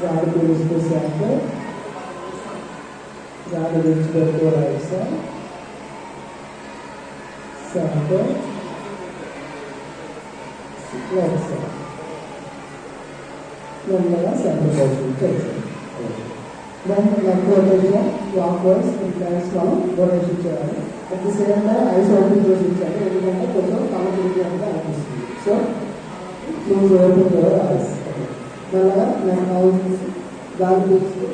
గాలి పీలుస్తూ సెంటర్ గాలి విడిచిపెడుతూ right side centre left side నెమ్మదిగా సెంటర్ పొజిషన్ చేసాం then left rotation clockwise ఈ ప్లాన్స్ మనం రొటేషన్ చేయాలి at the same time eyes open చేసి ఇచ్చాలి ఎందుకంటే కొంచెం కళ్ళ తిరిగి అంటే అనిపిస్తుంది సో ప్లీజ్ ఓపెన్ लगा लखनऊ से गांधी से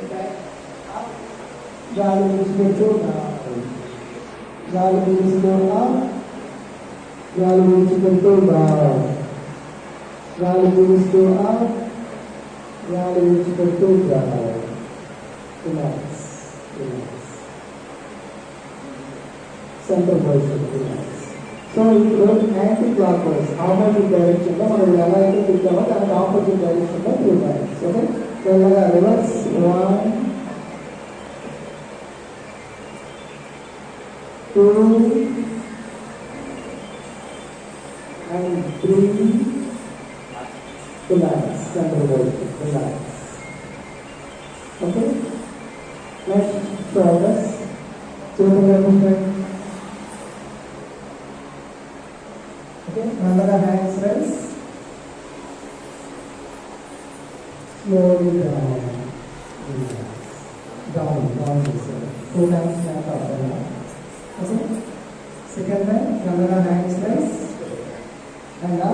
गांधी में छोड़ा गांधी से गांधी से छोड़ा गांधी से गांधी से छोड़ा relax relax center voice relax So if you go anti-clockwise, how much in direction? No, we will align it with the one and opposite direction of the balance. Okay? So we will reverse one, two, and three. Relax and reverse. Relax. Okay? Next progress. So the movement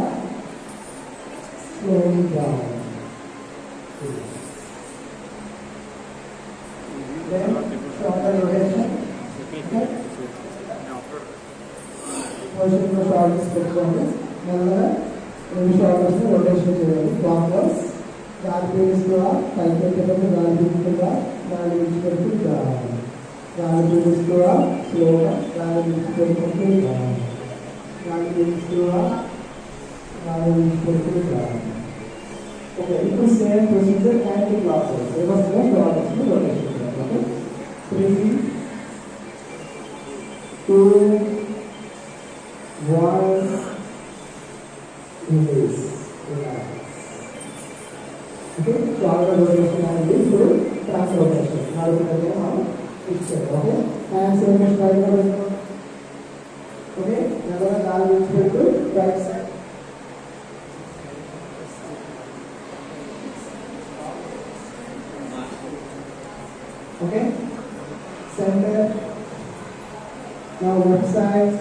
and up slowly down then shoulder rotation okay పొజిషన్లో shoulders పెట్టుకోండి మెల్లగా రెండు షోల్డర్స్ rotation చేయాలి clockwise గాలి పీలుస్తూ పైకి పెట్టేటప్పుడు గాలి పీలుస్తుందా గాలి విడిచిపెడుతూ గాలి పీలుస్తూ స్లోగా గాలి విడిచిపెట్టుకుంటూ గాలి పీలుస్తూ I incorporated. Okay, it is same procedure and the classes. There was no rotation, no rotation. Okay, three, two, one, release. Okay, so our rotation and release will trans rotation. Now we can how it's set. Okay, and same as right rotation. Okay, now we are going to right side. casais,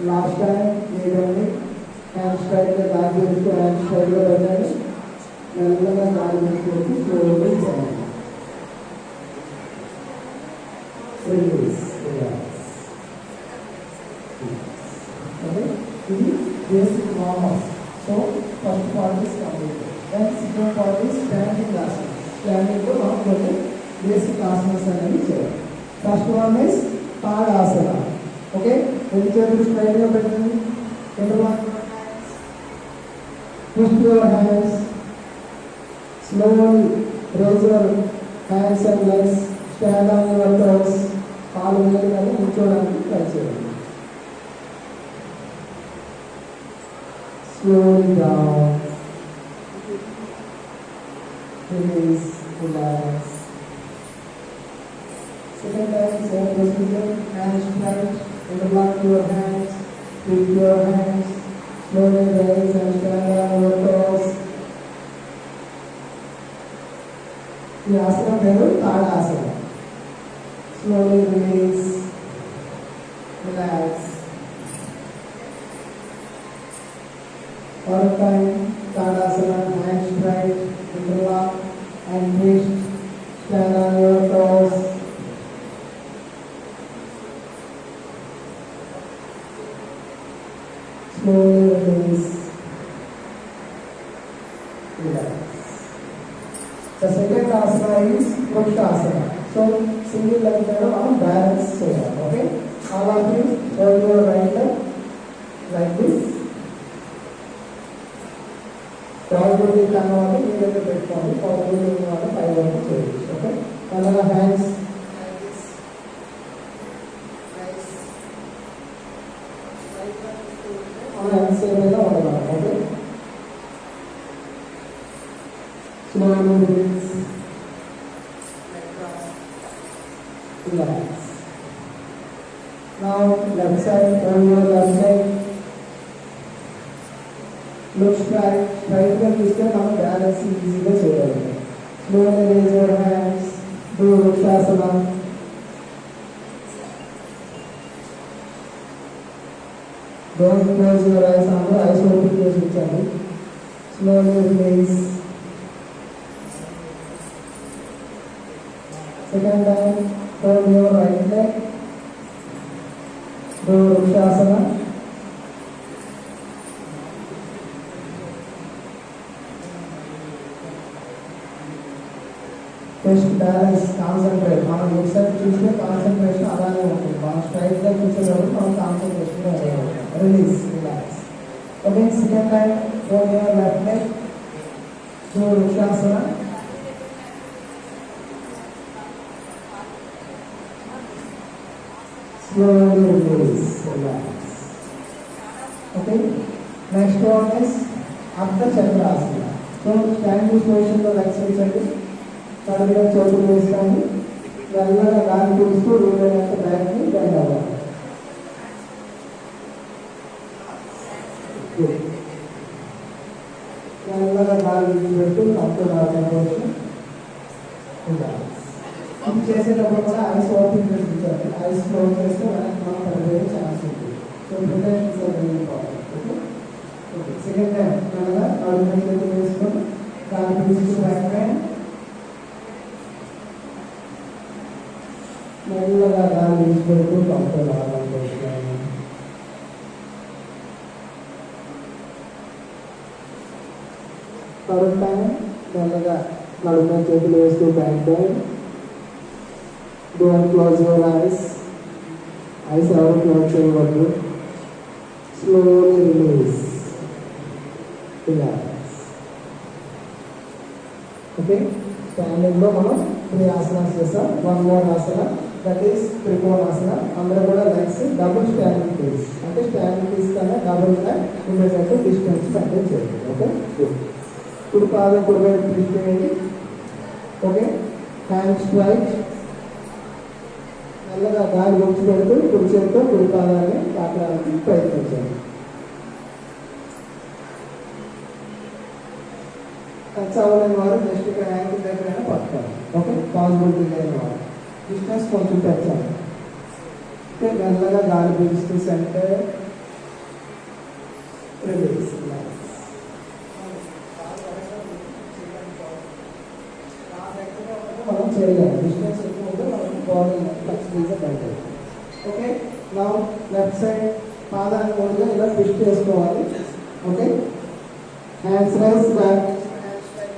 up relax last time లేదండి hand straight గా గాలి పీలుస్తూ hand straight గా పెట్టండి మెల్లగా గాలి పీల్చుకుంటూ slowly stand release relax okay ఇది basic normals so first part is complete then second part is standing asana standing లో మనం కొన్ని బేసిక్ ఆసనాస్ అనేవి చేయాలి ఫస్ట్ వన్ ఇస్ పాదాసన ఓకే రెండు చేతులు స్ట్రైట్ గా పెట్టండి రెండు push your hands slowly raise your hands and legs stand on your toes కాలు మీద కానీ కూర్చోడానికి ట్రై చేయండి slowly down. Release, relax. Second time, same procedure, hands straight, interlock your hands, keep your hands, Slowly raise and stand on your toes. ఈ ఆసనం పేరు తాడాసనం slowly release relax One time, second asana is Vrikshasana. So single leg down on balance chair. Okay. All of you hold your right leg like this. Probably come on the middle of the platform. Probably come on the five of the chairs. Okay. Now our hands. Like this. Nice. Right hand side is on the Okay. Slowly moving. exercise on your left leg. Look straight, straight the distance on balance easy the shoulder. Slowly raise your hands, do Vrikshasana. Don't close your eyes on the eyes open your switch Slowly release. Second time. Test balance concentrate మనం ఒకసారి చూస్తే concentration అలానే ఉంటుంది. మనం స్ట్రైట్గా చూసేటప్పుడు మనం concentration release relax okay second time for your left leg to vrikshasana slowly release relax. Okay next one is Ardha Chakrasana so standing position లో రక్షించండి కడుపులో చోటు వేసుకోండి మెల్లగా గాలి పీలుస్తూ వీలైనంత బ్యాగ్ని బెండ్ అవ్వాలి Good. మెల్లగా గాలి విడిచిపెట్టు కంట్రోల్ ఆర్గనైజేషన్ ఇది చేసేటప్పుడు కూడా ఐస్ ఓపెన్ చేసి ఉంచాలి ఐస్ క్లోజ్ చేస్తే మనకి మనం పడిపోయే ఛాన్స్ ఉంటుంది so preparations are very important okay okay second time మెల్లగా కడుపు మీద చేతులు వేసుకొని గాలి పీలుస్తూ బ్యాక్ పైన మెల్లగా గాలి విడిచిపెడుతూ కంట్రోల్ ఆర్గనైజేషన్ థర్డ్ టైం మెల్లగా నడుమ చేతులు వేస్తూ back down don't close your eyes eyes ఎవరు క్లోజ్ చేయవద్దు. స్లోలీ రిలీజ్ రిలాక్స్ ఓకే స్టాండింగ్లో మనం త్రీ ఆసనాలు చేస్తాం. One more asana that is Trikonasana అందరూ కూడా లెగ్స్ డబుల్ స్టాండింగ్ పీస్ అంటే స్టాండింగ్ పీస్ కన్నా డబుల్గా ఉండేటట్టు డిస్టెన్స్ మెయింటైన్ చేయండి ఓకే కుడి పాదం కుడి వైపు ట్విస్ట్ చేయండి. ఓకే హ్యాండ్ స్ట్రైక్ మెల్లగా గాలి వచ్చి పెడుతూ కుడి చేతితో కుడి పాదాన్ని తాకడానికి ప్రయత్నించండి. టచ్ అవ్వలేని వారు జస్ట్ ఇక్కడ యాంగిల్ దగ్గర పట్టుకోండి. ఓకే పాసిబిలిటీ లేని వారు. డిస్టెన్స్ కొంచెం పెంచాలి. అంటే మెల్లగా గాలి పీలుస్తూ సెంటర్ ప్రవేశిస్తున్నారు మనం చేయలేము. డిస్టెన్స్ ఎక్కువ ఉంటే మనం బాడీ ఫ్లెక్సిబుల్గా బయట ఓకే? నా లెఫ్ట్ సైడ్ పాదాన్ని కూడా ఇలా ట్విస్ట్ చేసుకోవాలి. ఓకే? హ్యాండ్స్ రైస్ బ్యాక్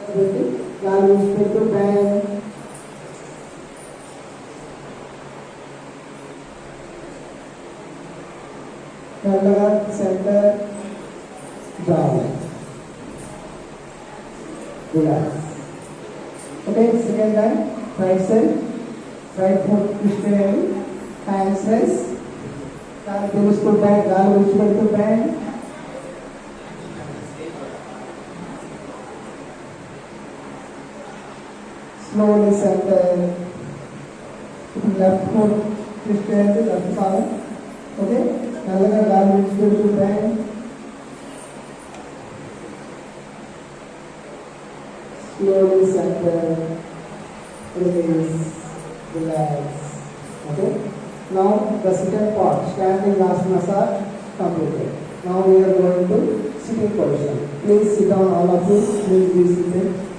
పెట్టి గాలి విడిచిపెడుతూ bank మెల్లగా centre job relax okay second time right side right foot twist చేయాలి హ్యాండ్స్ రైస్ గాలి తెలుస్తూ బ్యాక్ గాలి విడిచిపెడుతూ back slowly centre left foot twist చేయండి లెఫ్ట్ పాదం okay Kalanga Government Central Bank, slowly center, release, relax. Okay? Now the sitting part, standing last massage completed. Now we are going to sitting position. Please sit down all of you, please be seated.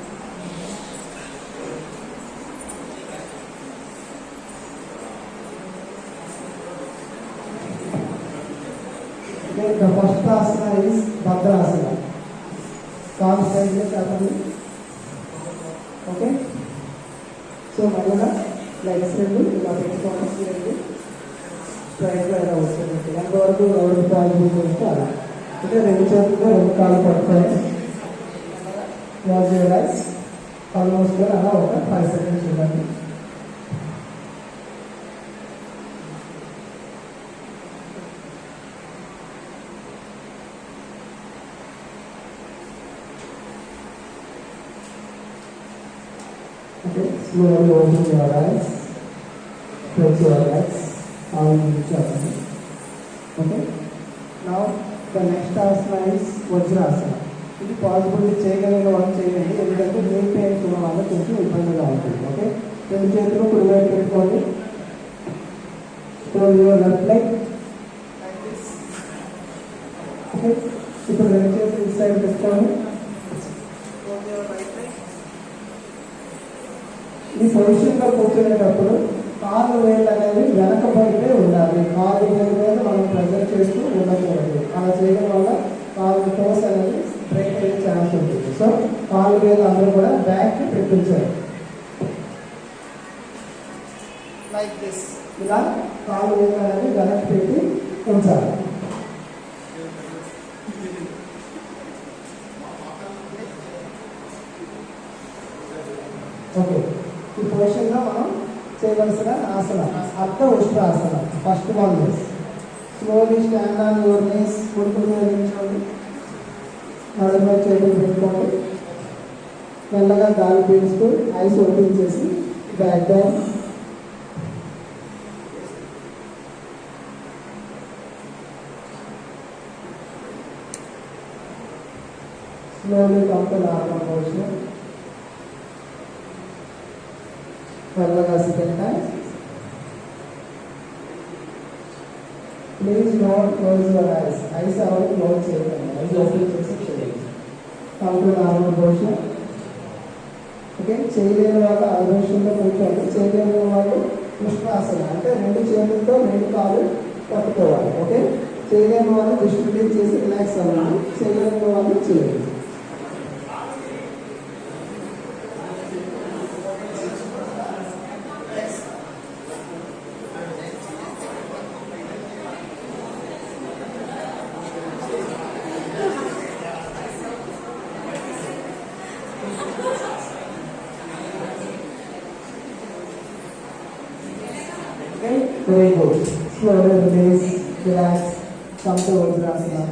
ಅದು ನೋಡುತ್ತಾ ಆಗಬೇಕು ಅಂತ ಅಂದರೆ ರವಿಚಂದ್ರ ಒಂದು ಕಾಲು ಪಡ್ತಾರೆ Raju Raj almost ಅಲ್ಲ ಒಂದು five seconds ಇದ್ದಾನೆ slowly open your eyes, close your eyes, and each other. Okay. Now the next asana is Vajrasana. ఇది పాసిబుల్ చేయగలిగిన వాళ్ళు చేయండి ఎందుకంటే నీ పెయిన్స్ ఉన్న వాళ్ళకి కొంచెం ఇబ్బందిగా ఉంటుంది ఓకే రెండు చేతులు కుడి వైపు పెట్టుకోండి so your left leg okay ఇప్పుడు రెండు చేతులు ఇటు సైడ్ పెట్టుకోండి ఈ పొజిషన్లో కూర్చునేటప్పుడు కాళ్ళు వేళ్ళు అనేవి వెనకబడితే ఉండాలి. కాళ్ళు వేలు మీద మనం ప్రెజర్ చేస్తూ ఉండకూడదు. అలా చేయడం వల్ల కాళ్ళు టోస్ అనేది బ్రేక్ అయ్యే ఛాన్స్ ఉంటుంది. సో కాళ్ళు వేలు అందరూ కూడా బ్యాక్ పెట్టించారు. లైక్ దిస్ ఇలా కాళ్ళు వేలు అనేది వెనక్కి పెట్టి ఉంచాలి. ఓకే ఈ పొజిషన్లో మనం చేయవలసిన ఆసన Ardha Ushtrasana first one slowly stand on your knees కొడుకులు మీద నిల్చోండి. నడుమ చేతులు పెట్టుకోండి. మెల్లగా గాలి పీల్చుతూ ఐస్ ఓపెన్ చేసి back down slowly company to normal మెల్లగా second time please don't close your eyes eyes ఎవరు క్లోజ్ చేయకండి ఐస్ ఓపెన్ చేసి చేయండి come to normal position okay చేయలేని వాళ్ళు ఆ పొజిషన్లో కూర్చోండి చేయలేని వాళ్ళు కృష్ణాసన అంటే రెండు చేతులతో రెండు కాలు పట్టుకోవాలి. ఓకే చేయలేని వాళ్ళు డిస్ట్రిబ్యూట్ చేసి రిలాక్స్ అవ్వాలి. చేయలేని వాళ్ళు చేయండి Okay, very good. Slowly release, relax, come to Vajrasana.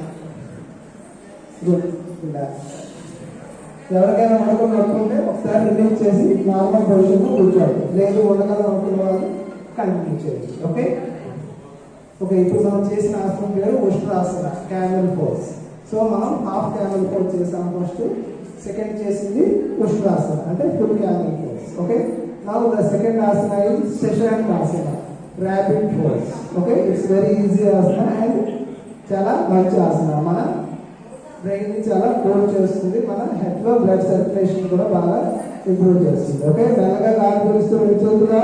Good, relax. ఎవరికైనా ఉండకుండా అనుకుంటే ఒకసారి రిలీజ్ చేసి నార్మల్ పొజిషన్లో కూర్చోండి లేదు ఉండగలం అనుకున్న వాళ్ళు కంటిన్యూ ఓకే ఓకే ఇప్పుడు మనం చేసిన ఆసనం పేరు ఉష్ట్రాసన క్యామెల్ ఫోర్స్ సో మనం హాఫ్ క్యామెల్ ఫోర్స్ చేసాం ఫస్ట్ సెకండ్ చేసింది ఉష్ట్రాసన అంటే full camel force okay now the second asana is Shashank asana rapid force okay it's very easy asana and చాలా మంచి ఆసన మన బ్రెయిన్ చాలా కూల్ చేస్తుంది. మన హెడ్లో బ్లడ్ సర్క్యులేషన్ కూడా బాగా ఇంప్రూవ్ చేస్తుంది. ఓకే మెల్లగా కాలు పిలుస్తూ వెళ్తుందా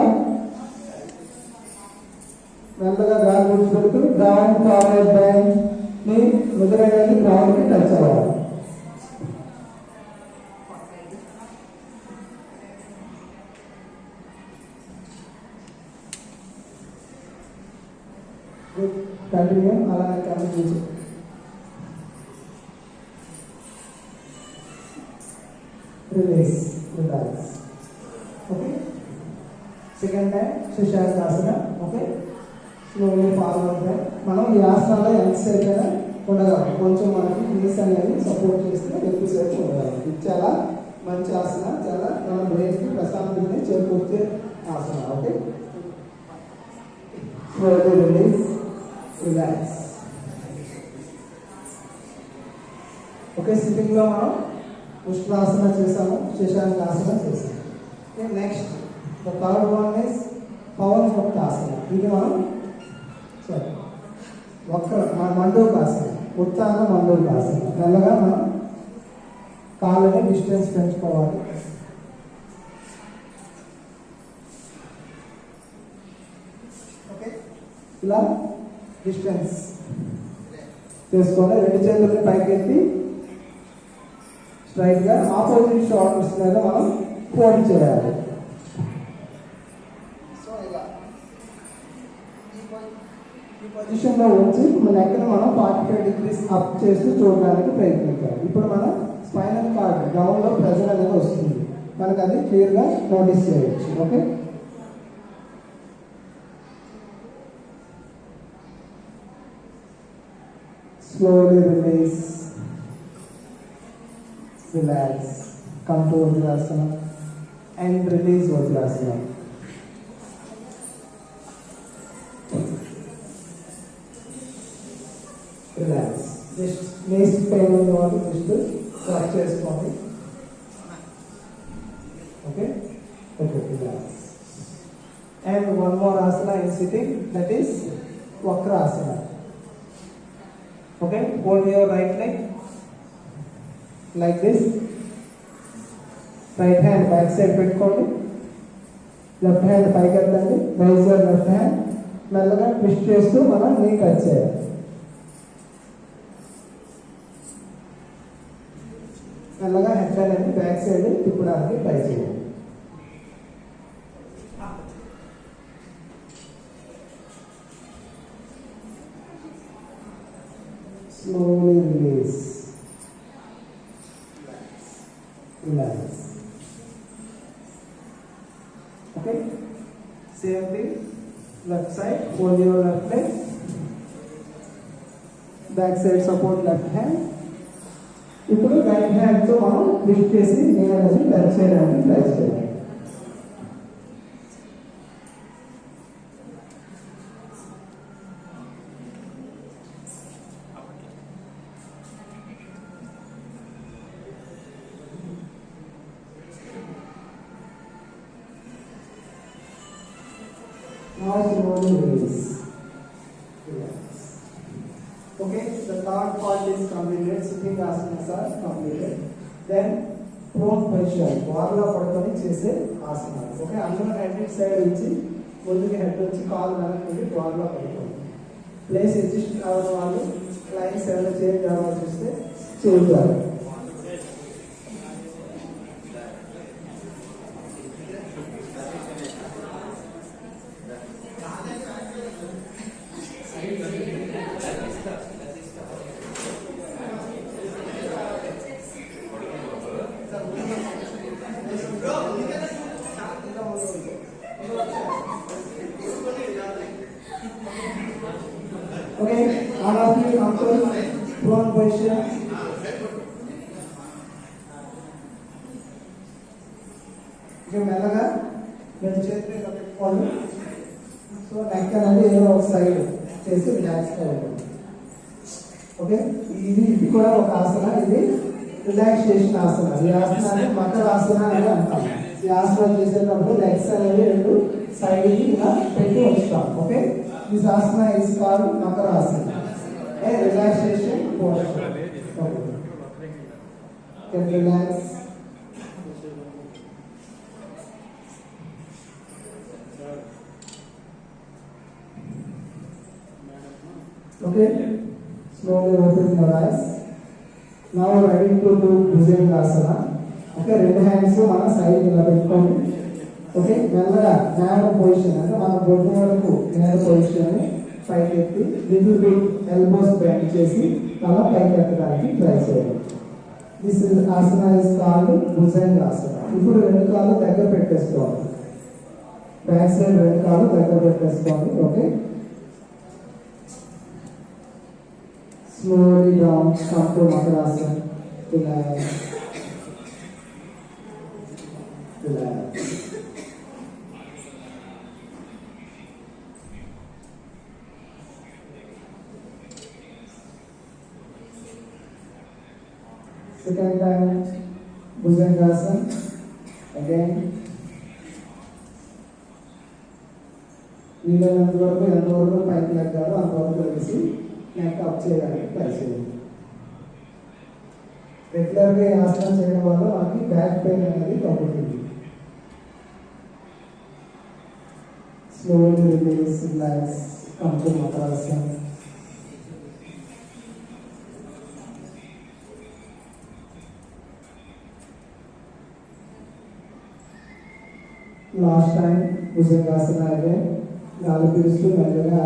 మెల్లగా గాలి పీల్చుకుంటూ గ్రౌండ్ ఫార్వర్డ్ బ్యాంక్ ని ముద్రగాని గ్రౌండ్ కి టచ్ అవ్వాలి కంటిన్యూ అలానే కంటిన్యూ చేయండి release, relax. Okay? Second time, Shishasana. Okay? Slowly follow back. మనం ఈ ఆసనాలో ఎంతసేపు అయినా ఉండగలం. కొంచెం మనకి నీస్ అనేది సపోర్ట్ చేస్తే ఎక్కువసేపు ఉండగలం. ఇది చాలా మంచి ఆసన. చాలా మన బ్రెయిన్కి ప్రశాంతతని చేకూర్చే ఆసన. Okay? Slowly release relax okay సిట్టింగ్లో మనం ఉష్ణాసన చేసాము శశాంకాసన చేసాము next the third one is Pavan Muktasana ఇది మనం సరే. ఒక్క మన మండూకాసన ఉత్తాన మండూకాసన మెల్లగా మనం కాళ్ళని డిస్టెన్స్ పెంచుకోవాలి. ఓకే? ఇలా డిస్టెన్స్ చేసుకొని రెండు చేతులని పైకెత్తి స్ట్రైట్గా ఆపోజిట్ షోల్డర్స్ మీద మనం ఫోల్డ్ చేయాలి సో ఇలా ఈ పొ- పొజిషన్లో పొజిషన్లో ఉంచి మన నెక్ని మనం ఫార్టీ ఫైవ్ డిగ్రీస్ అప్ చేస్తూ చూడడానికి ప్రయత్నించాలి. ఇప్పుడు మనం స్పైనల్ కార్డ్ డౌన్లో ప్రెజర్ అనేది వస్తుంది. మనకు అది క్లియర్గా నోటీస్ చేయొచ్చు okay slowly release, relax, come to Vajrasana and release Vajrasana. Relax just next pain ఉన్న వాళ్ళు జస్ట్ వాష్ చేసుకోండి okay okay relax and one more asana in sitting that is Vakrasana okay hold your right neck like this right hand back side పెట్టుకోండి left hand పైకి వెళ్ళండి raise your left hand మెల్లగా twist చేస్తూ మనం నీ cut చేయాలి మెల్లగా head అనేది బ్యాక్ సైడ్ తిప్పడానికి ట్రై చేయండి slowly release. Relax. Okay? Same thing. Left side, hold your left leg. Back side support left hand. ఇప్పుడు రైట్ హ్యాండ్తో మనం లిఫ్ట్ చేసి నేను అనేది లెఫ్ట్ సైడ్ అనేది ట్రై చేయాలి. కాలు వెనక్కి ఉండి వార్లో ప్లేస్ ఎగ్జిస్ట్ కావడం వాళ్ళు క్లయింట్స్ ఏమైనా చేంజ్ కావాల్సి వస్తే చేయాలి సైడ్ ఇలా పెట్టి ఉంచుతాం okay this asana is called Makara asana a relaxation posture okay can relax Okay, slowly open your eyes. Now ready to do Bhujangasana. Okay రెండు హ్యాండ్స్ మన సైడ్ ఇలా పెట్టుకోండి ఓకే? మెల్లగా నేల పొజిషన్ అంటే మన బొడ్డు వరకు నేల పొజిషన్ పైకి ఎత్తి లిటిల్ బిట్ ఎల్బోస్ బెండ్ చేసి తల పైకి ఎత్తడానికి ట్రై చేయాలి. This is asana is called Bhujangasana ఇప్పుడు రెండు కాళ్ళు దగ్గర పెట్టేసుకోవాలి. బ్యాక్ సైడ్ రెండు కాళ్ళు దగ్గర పెట్టేసుకోవాలి okay? Slowly down come to Makarasana. ఇలా ఇలా Second time, భుజంగాసన్ అగైన్ వీలైనంత వరకు ఎంతవరకు పైకి లెక్కాలో అంతవరకు కలిసి నెక్ అప్ చేయడానికి ట్రై చేయండి రెగ్యులర్గా ఆసనం చేయడం వల్ల మనకి బ్యాక్ పెయిన్ అనేది తగ్గుతుంది. స్లోలీ రిలీజ్ లైఫ్ కంట్రోల్ మతాసం లాస్ట్ టైం భుజంగాసన అయితే గాలి పీలుస్తూ మెల్లగా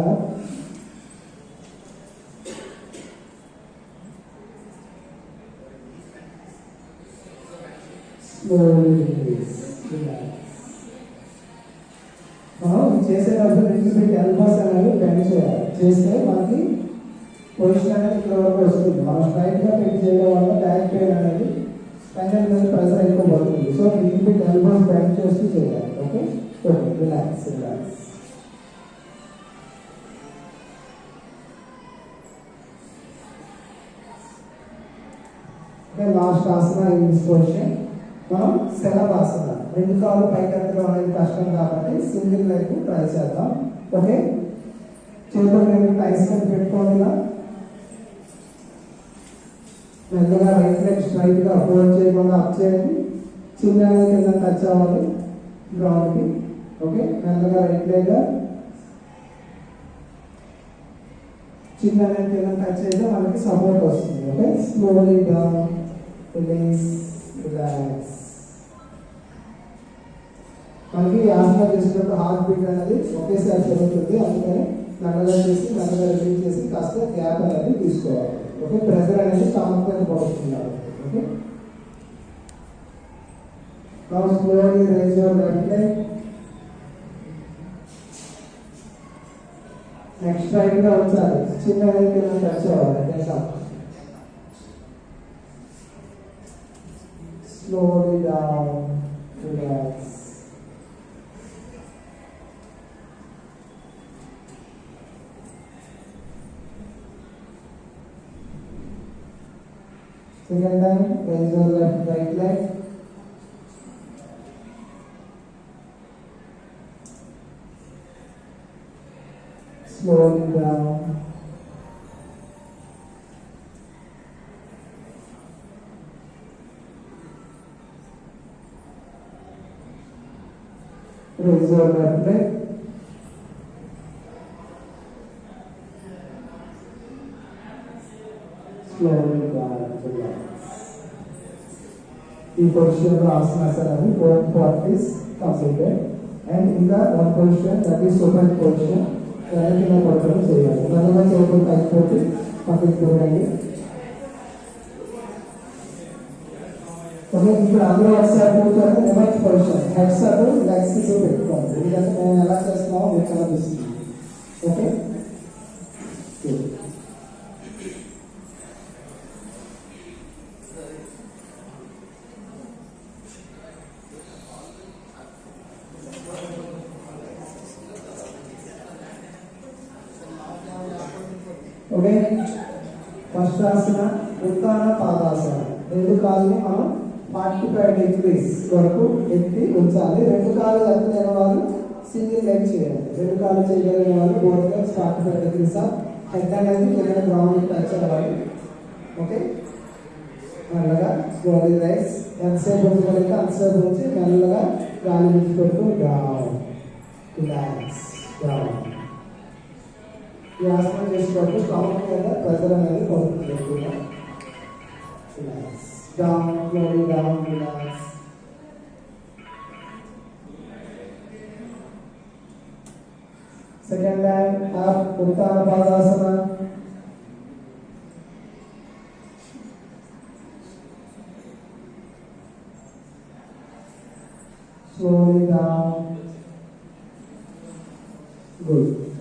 slowly release. Relax. మనం చేసేటప్పుడు రెండు పెట్టి ఎల్బోస్ అనేది బెండ్ చేయాలి చేస్తే మనకి పొజిషన్ అనేది ఇక్కడ వరకు వస్తుంది మనం స్ట్రైట్ గా పెట్టి చేయడం వల్ల బ్యాక్ పెయిన్ అనేది స్పైనల్ మీద ప్రెషర్ ఎక్కువ పడుతుంది సో రెండు పెట్టి ఎల్బోస్ బెండ్ చేస్తూ చేయాలి okay? Okay relax relax okay last asana in this position మనం శలభాసన రెండు కాళ్ళు పైకెత్తడం అనేది కష్టం కాబట్టి సింగిల్ లెగ్ ట్రై చేద్దాం. ఓకే చేతులు రెండు టైస్ కింద పెట్టుకోండి మెల్లగా రైట్ లెగ్ స్ట్రైట్గా హోల్డ్ చేయకుండా అప్ చేయండి. చిన్న కింద టచ్ అవ్వాలి. గ్రౌండ్కి ఓకే మెల్లగా రైట్ లెగ్ చిన్న కింద టచ్ అయితే మనకి సపోర్ట్ వస్తుంది okay slowly down release relax మనకి ఈ చేసినప్పుడు హార్ట్ బీట్ అనేది ఒకేసారి జరుగుతుంది అందుకని నల్లగా చేసి నల్లగా రిలీజ్ చేసి కాస్త గ్యాప్ అనేది తీసుకోవాలి ఓకే ప్రెషర్ అనేది స్టమక్ మీద పడుతుంది okay Now slowly raise your left leg. Next time the outside. Chinna leg can touch over. That's all. Slowly down. Relax. Second time, raise your left right leg. slowing down. Reserve left leg. In position of asana The position of Asana One part is completed. And in the one position, that is open position, వెనక్కి పడడం చేయాలి నల్లగా చేతులు పైకి పెట్టి పక్కకి చూడండి okay ఇప్పుడు అందరూ ఒకసారి కూర్చొని reverse position head serve legs కి పెట్టుకోండి ఎందుకంటే మేము ఎలా చేస్తున్నామో మీకు కనిపిస్తుంది ఓకే ఓకే కాలుని మనం ఫార్టీ ఫైవ్ డిగ్రీస్ వరకు ఎత్తి ఉంచాలి. రెండు కాలు ఎత్తలేని వాళ్ళు సింగిల్ లెగ్ చేయాలి. రెండు కాలు చేయగలిగిన వాళ్ళు both legs forty five degrees head అనేది కింద గ్రౌండ్ టచ్ అవ్వాలి. ఓకే మెల్లగా బాడీ రైస్ ఎంతసేపు ఉంచగలిగితే అంతసేపు ఉంచి మెల్లగా గాలి విడిచిపెడుతూ డౌన్ రిలాక్స్ డౌన్ ఈ ఆసనం చేసేటప్పుడు స్టమక్ మీద ప్రెజర్ అనేది పడుతుంది ఎక్కువగా down, glory down relax. Second line up, Uttana Padasana. Slowly down. Good.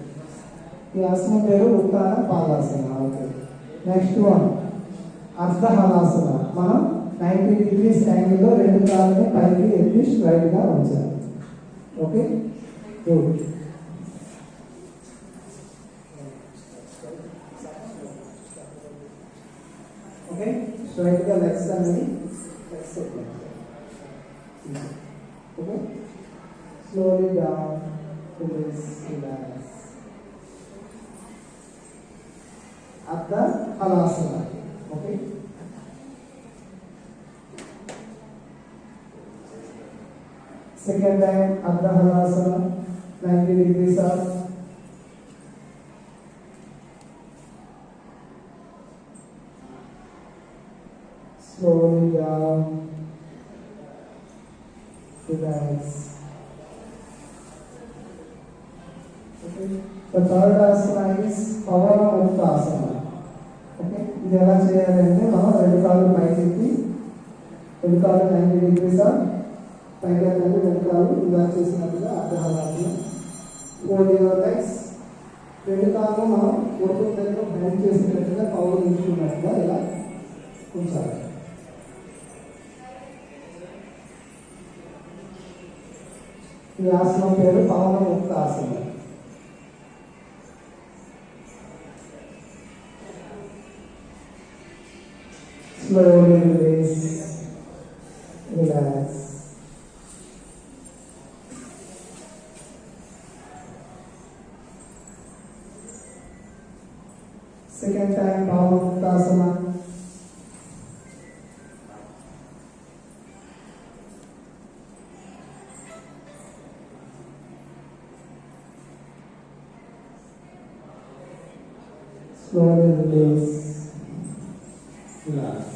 The asana peru Uttana Padasana. Okay. Next one. అర్ధహలాసన మనం నైంటీ డిగ్రీస్ యాంగిల్లో రెండు కాళ్ళని పైకి ఎత్తి స్ట్రైట్ గా ఉంచాలి ఓకే గుడ్ ఓకే స్ట్రైట్ గా లెగ్స్ అనేది Let's take it. Okay? Slowly down Second time, Ardha Halasana, 90 degrees up. Slowly down. Relax. Okay. The third asana is Pavana Mukta Asana. Okay ఇది ఎలా చేయాలంటే మనం రెండు కాళ్ళు పైకి ఎత్తి రెండు కాళ్ళు నైంటీ డిగ్రీస్ పైకి వెళ్ళండి రెండు కాళ్ళు ఇలా చేసినట్టుగా అర్ధహాలను ఫోర్ యువర్ లెగ్స్ రెండు కాళ్ళు మనం ఉడుకు దగ్గర బెండ్ చేసినట్టుగా పవర్ ఉంచుకున్నట్టుగా ఇలా ఉంచాలి ఈ ఆసనం పేరు పవన ముక్త ఆసనం slowly Lord, is this love.